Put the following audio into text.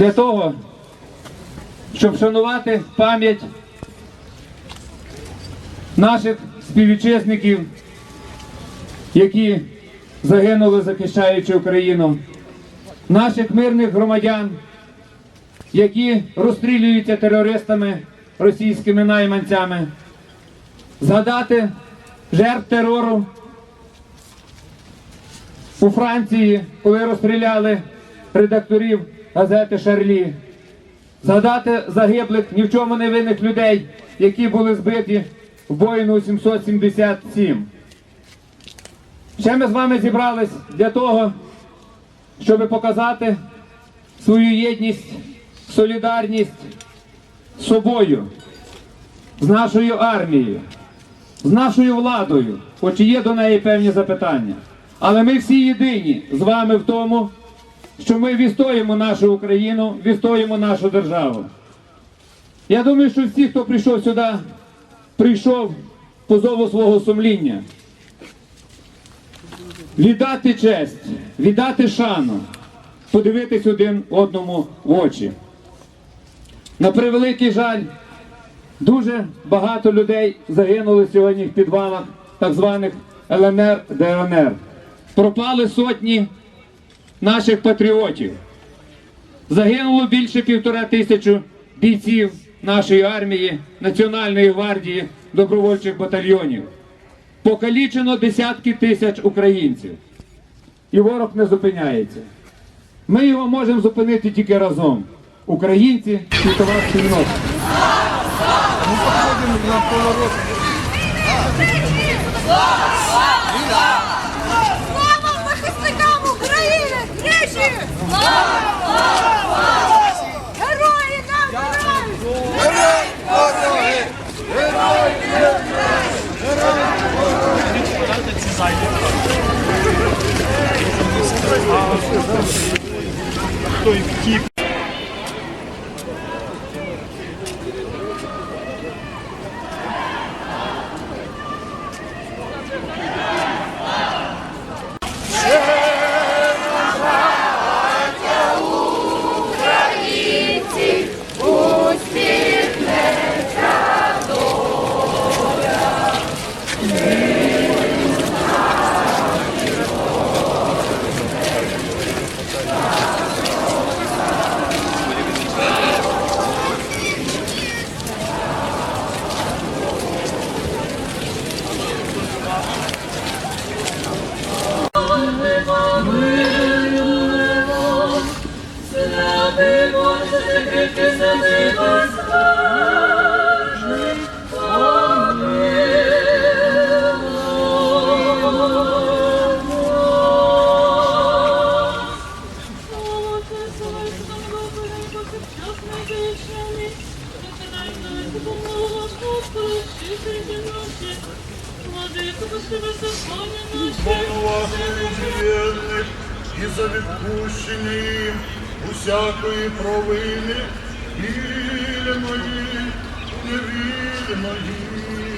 для того, щоб вшанувати пам'ять наших співвітчизників, які загинули, захищаючи Україну, наших мирних громадян, які розстрілюються терористами, російськими найманцями, згадати жертв терору у Франції, коли розстріляли редакторів газети Шарлі, згадати загиблих ні в чому не винних людей, які були збиті в Боїну 777. Ще ми з вами зібрались для того, щоб показати свою єдність, солідарність з собою, з нашою армією, з нашою владою, хоч і є до неї певні запитання. Але ми всі єдині з вами в тому, що ми відстоїмо нашу Україну, відстоїмо нашу державу. Я думаю, що всі, хто прийшов сюди, прийшов по зову свого сумління. Віддати честь, віддати шану, подивитись один одному в очі. На превеликий жаль, дуже багато людей загинули сьогодні в підвалах так званих ЛНР, ДНР. Пропали сотні наших патріотів. Загинуло більше півтора тисячі бійців нашої армії, Національної гвардії, добровольчих батальйонів. Покалічено десятки тисяч українців. І ворог не зупиняється. Ми його можемо зупинити тільки разом. Українці, світова спільнота. Слава Estou em equipe. Вірних і за відпущення їм усякої провини, вільної, невільної.